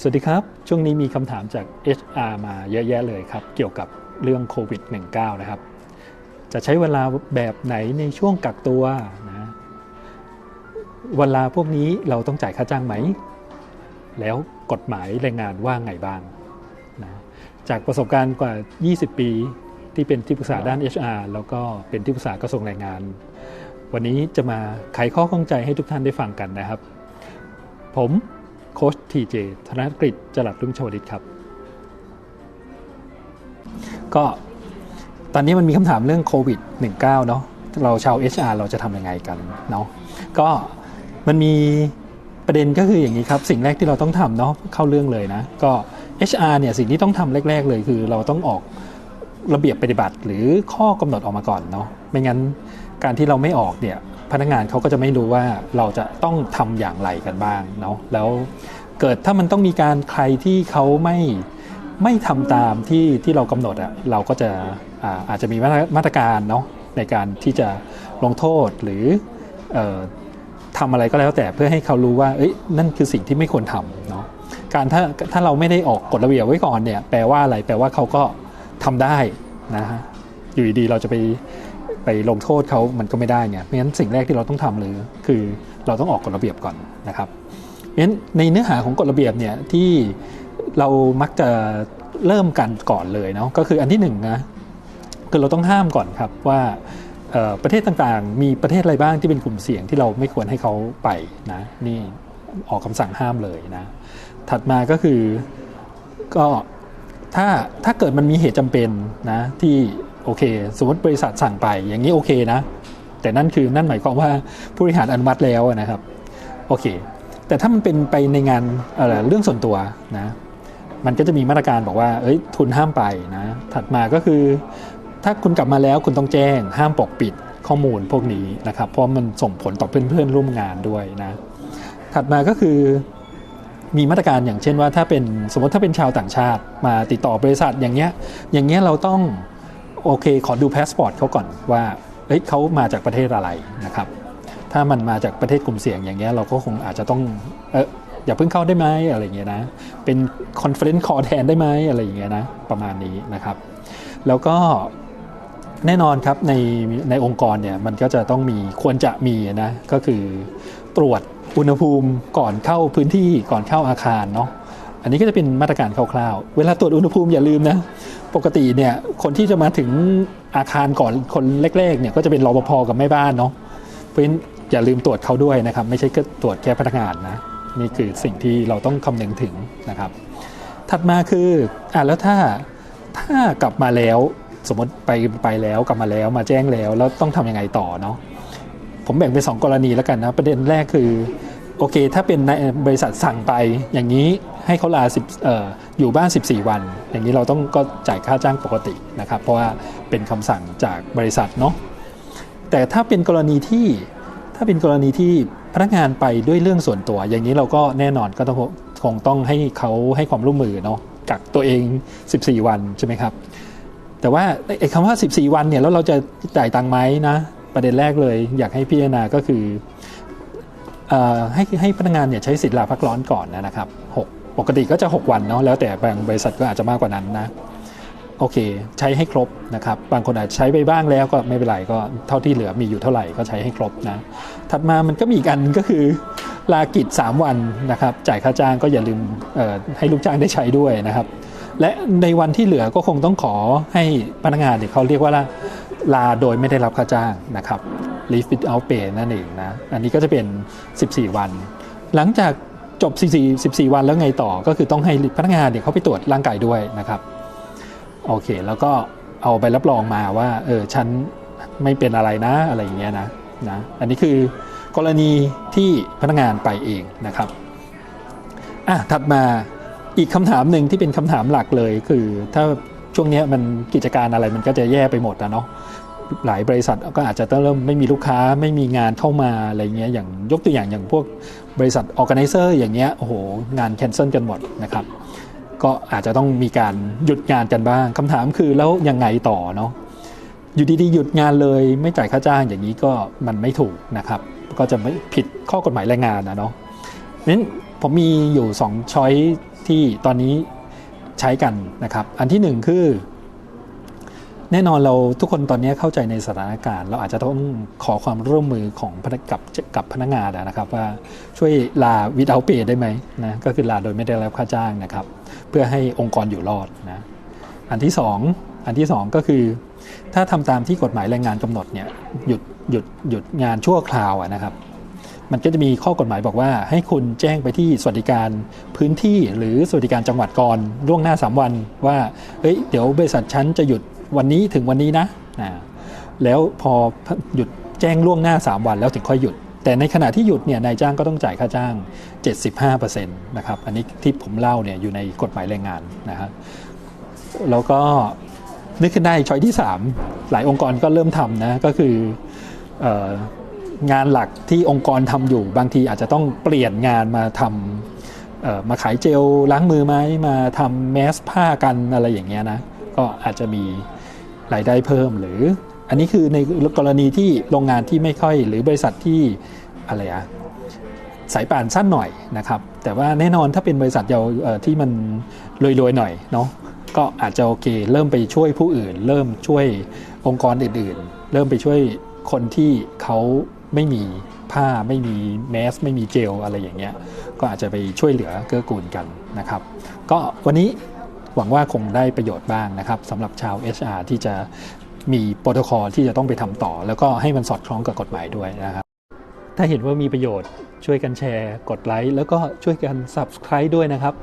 สวัสดีครับ ช่วงนี้มีคำถามจาก HR มาเยอะแยะเลยครับ เกี่ยวกับเรื่องโควิด -19 นะครับ จะใช้เวลาแบบไหนในช่วงกักตัวนะเวลาพวกนี้เราต้องจ่ายค่าจ้างไหม แล้วกฎหมายแรงงานว่าไงบ้างนะจากประสบการณ์กว่า 20 ปีที่เป็นที่ปรึกษาด้าน HR แล้วก็เป็นที่ปรึกษากระทรวงแรงงาน วันนี้จะมาไขข้อข้องใจให้ทุกท่านได้ฟังกันนะครับ ผม โค้ชทีเจธนกฤษจรัสรุ่งโชดิตครับ ก็ตอนนี้มันมีคำถามเรื่องโควิด -19 เนาะเราชาว HR เราจะทำยังไงกันเนาะก็มันมีประเด็นก็คืออย่างนี้ครับ สิ่งแรกที่เราต้องทำเนาะเข้าเรื่องเลยนะ ก็ HR เนี่ยสิ่งที่ต้องทำแรก ๆ เลยคือเราต้องออกระเบียบปฏิบัติหรือข้อกำหนดออกมาก่อนเนาะไม่งั้นการที่เราไม่ออกเนี่ย พนักงานเขาก็จะไม่รู้ว่าเราจะต้องทำอย่างไรกันบ้างเนาะแล้วเกิดถ้ามันต้องมีการใครที่เขาไม่ไม่ทำตามที่ที่เรากำหนดอะเราก็จะอาอาจจะมีมาตรการเนาะในการที่จะลงโทษหรืออทำอะไรก็แล้วแต่เพื่อให้เขารู้ว่าเอ้ยนั่นคือสิ่งที่ไม่ควรทำเนาะการถ้าถ้าเราไม่ได้ออกกฎระเบียบไว้ก่อนเนี่ยแปลว่าอะไรแปลว่าเขาก็ทำได้นะฮะอยู่ดีเราจะไป ไปลงโทษเขามันก็ไม่ได้ไงเพราะฉะนั้นสิ่งแรกที่เราต้องทำเลยคือเราต้องออกกฎระเบียบก่อนนะครับเพราะฉะนั้นในเนื้อหาของกฎระเบียบเนี่ยที่เรามักจะเริ่มกันก่อนเลยเนาะก็คืออันที่หนึ่งนะคือเราต้องห้ามก่อนครับว่าประเทศต่างๆ มีประเทศอะไรบ้างที่เป็นกลุ่มเสี่ยงที่เราไม่ควรให้เขาไปนะนี่ออกคำสั่งห้ามเลยนะถัดมาก็คือก็ถ้าถ้าเกิดมันมีเหตุจำเป็นนะที่ โอเค สมมติบริษัทสั่งไปอย่างนี้โอเคนะ แต่นั่นคือนั่นหมายความว่าผู้บริหารอนุมัติแล้วนะครับ โอเค แต่ถ้ามันเป็นไปในงานเอ่อเรื่องส่วนตัวนะ มันก็จะมีมาตรการบอกว่า เอ้ย ทุนห้ามไปนะ ถัดมาก็คือ ถ้าคุณกลับมาแล้วคุณต้องแจ้ง ห้ามปกปิดข้อมูลพวกนี้นะครับ เพราะมันส่งผลต่อเพื่อนๆร่วมงานด้วยนะ ถัดมาก็คือมีมาตรการอย่างเช่นว่าถ้าเป็นสมมติถ้าเป็นชาวต่างชาติมาติดต่อบริษัทอย่างเงี้ยอย่างเงี้ยเราต้อง โอเค ขอดูพาสปอร์ตเขาก่อนว่าเฮ้ยเขามาจากประเทศอะไรนะครับ ถ้ามันมาจากประเทศกลุ่มเสี่ยงอย่างเงี้ยเราก็คงอาจจะต้องเอออย่าเพิ่งเข้าได้ไหมอะไรเงี้ยนะ เป็นคอนเฟอเรนซ์คอร์แทนได้ไหมอะไรอย่างเงี้ยนะ ประมาณนี้นะครับ แล้วก็แน่นอนครับในในองค์กรเนี่ยมันก็จะต้องมีควรจะมีนะก็คือตรวจอุณหภูมิก่อนเข้าพื้นที่ก่อนเข้าอาคารเนาะ อันนี้ก็จะเป็นมาตรการคร่าวๆ เวลาตรวจอุณหภูมิอย่าลืมนะ ปกติเนี่ยคนที่จะมาถึงอาคารก่อนคนแรกๆเนี่ยก็จะเป็นรปภกับแม่บ้านเนาะ เพราะฉะนั้นอย่าลืมตรวจเขาด้วยนะครับ ไม่ใช่ก็ตรวจแค่พนักงานนะ นี่คือสิ่งที่เราต้องคำนึงถึงนะครับ ถัดมาคืออะแล้วถ้าถ้ากลับมาแล้วสมมติไปไปแล้วกลับมาแล้วมาแจ้งแล้วแล้วต้องทำยังไงต่อเนาะผมแบ่งเป็น2กรณีแล้วกันนะ ประเด็นแรกคือ โอเค ถ้าเป็นในบริษัทสั่งไปอย่างนี้ให้เขาลา10ออยู่บ้าน 14 วัน อย่างนี้เราต้องก็จ่ายค่าจ้างปกตินะครับ เพราะว่าเป็นคำสั่งจากบริษัทเนาะแต่ถ้าเป็นกรณีที่ถ้าเป็นกรณีที่พนักงานไปด้วยเรื่องส่วนตัว อย่างนี้เราก็แน่นอนก็ต้องคงต้องให้เขาให้ความร่วมมือเนาะกักตัวเอง 14 วันใช่ไหมครับ แต่ว่าไอ้คำว่า 14 วันเนี่ยแล้วเราจะจ่ายตังค์ไหมนะ ประเด็นแรกเลย อยากให้พิจารณาก็คือ ให้ให้พนักงานเนี่ยใช้สิทธิ์ลาพักร้อนก่อนนะครับ6ปกติก็จะ 6 วันเนาะแล้วแต่บางบริษัทก็อาจจะมากกว่านั้นนะโอเค ใช้ให้ครบนะครับบางคนอาจจะใช้ไปบ้างแล้วก็ไม่เป็นไรก็เท่าที่เหลือมีอยู่เท่าไหร่ก็ใช้ให้ครบนะถัดมามันก็มีอีกอันก็คือลากิจ 3 วันนะครับจ่ายค่าจ้างก็อย่าลืมให้ลูกจ้างได้ใช้ด้วยนะครับ และในวันที่เหลือก็คงต้องขอให้พนักงานเนี่ยเขาเรียกว่าลาโดยไม่ได้รับค่าจ้างนะครับ leave without pay นั่นเองนะ อันนี้ก็จะเป็น 14 วัน หลังจากจบ 14 14 วันแล้วไงต่อ ก็คือต้องให้พนักงานเนี่ยเขาไปตรวจร่างกายด้วยนะครับ โอเค แล้วก็เอาใบรับรองมาว่า เออ ฉันไม่เป็นอะไรนะ อะไรอย่างเงี้ยนะ นะ อันนี้คือกรณีที่พนักงานไปเองนะครับ อะ ถัดมาอีกคำถามหนึ่งที่เป็นคำถามหลักเลยคือ ถ้าช่วงนี้มันกิจการอะไรมันก็จะแย่ไปหมดนะเนาะ หลายบริษัทก็อาจจะต้องเริ่มไม่มีลูกค้าไม่มีงานเข้ามาอะไรเงี้ยอย่างยกตัวอย่างอย่างพวกบริษัทออแกไนเซอร์อย่างเงี้ยโอ้โหงานแคนเซิลกันหมดนะครับก็อาจจะต้องมีการหยุดงานกันบ้างคำถามคือแล้วยังไงต่อเนาะอยู่ดีๆหยุดงานเลยไม่จ่ายค่าจ้างอย่างนี้ก็มันไม่ถูกนะครับ ก็จะไม่ผิดข้อกฎหมายแรงงานนะเนาะนั้นผมมีอยู่2ช้อยที่ตอนนี้ใช้กันนะครับ อันที่หนึ่งคือ แน่นอนเราทุกคนตอนนี้เข้าใจในสถานการณ์ เราอาจจะต้องขอความร่วมมือของพนักกับกับพนักงานนะครับว่าช่วยลาวิดเอาเปได้ไหมนะก็คือลาโดยไม่ได้รับค่าจ้างนะครับ เพื่อให้องค์กรอยู่รอดนะอันที่สองอันที่สองก็คือ ถ้าทำตามที่กฎหมายแรงงานกำหนดเนี่ยหยุดหยุดหยุดงานชั่วคราวนะครับ มันก็จะมีข้อกฎหมายบอกว่า ให้คุณแจ้งไปที่สวัสดิการพื้นที่หรือสวัสดิการจังหวัดก่อนล่วงหน้า 3 วันว่าเฮ้ยเดี๋ยวบริษัทฉันจะหยุด วันนี้ถึงวันนี้นะนะแล้วพอหยุดแจ้งล่วงหน้า 3 วันแล้วถึงค่อยหยุด แต่ในขณะที่หยุดเนี่ยนายจ้างก็ต้องจ่ายค่าจ้าง 75%นะครับอันนี้ที่ผมเล่าเนี่ยอยู่ในกฎหมายแรงงานนะครับแล้วก็นึกขึ้นได้ช้อยที่ 3 หลายองค์กรก็เริ่มทำนะก็คือองานหลักที่องค์กรทำอยู่บางทีอาจจะต้องเปลี่ยนงานมาทำมาขายเจลล้างมือไหมมาทำแมสผ้ากันอะไรอย่างเงี้ยนะก็อาจจะมี รายได้เพิ่ม หรืออันนี้คือในกรณีที่โรงงานที่ไม่ค่อย หรือบริษัทที่อะไรอะสายป่านสั้นหน่อยนะครับ แต่ว่าแน่นอนถ้าเป็นบริษัทเยาที่มันรวยๆหน่อยเนาะก็อาจจะโอเค เริ่มไปช่วยผู้อื่น เริ่มช่วยองค์กรอื่นๆ เริ่มไปช่วยคนที่เขาไม่มีผ้าไม่มีแมส ไม่มีเจลอะไรอย่างเงี้ยก็อาจจะไปช่วยเหลือเกื้อกูลกันนะครับ ก็วันนี้ หวังว่าคงได้ประโยชน์บ้างนะครับสำหรับชาว HR ที่จะมีโปรโตคอลที่จะต้องไปทำต่อ แล้วก็ให้มันสอดคล้องกับกฎหมายด้วยนะครับ ถ้าเห็นว่ามีประโยชน์ช่วยกันแชร์ กดไลค์แล้วก็ช่วยกัน Subscribe ด้วยนะครับ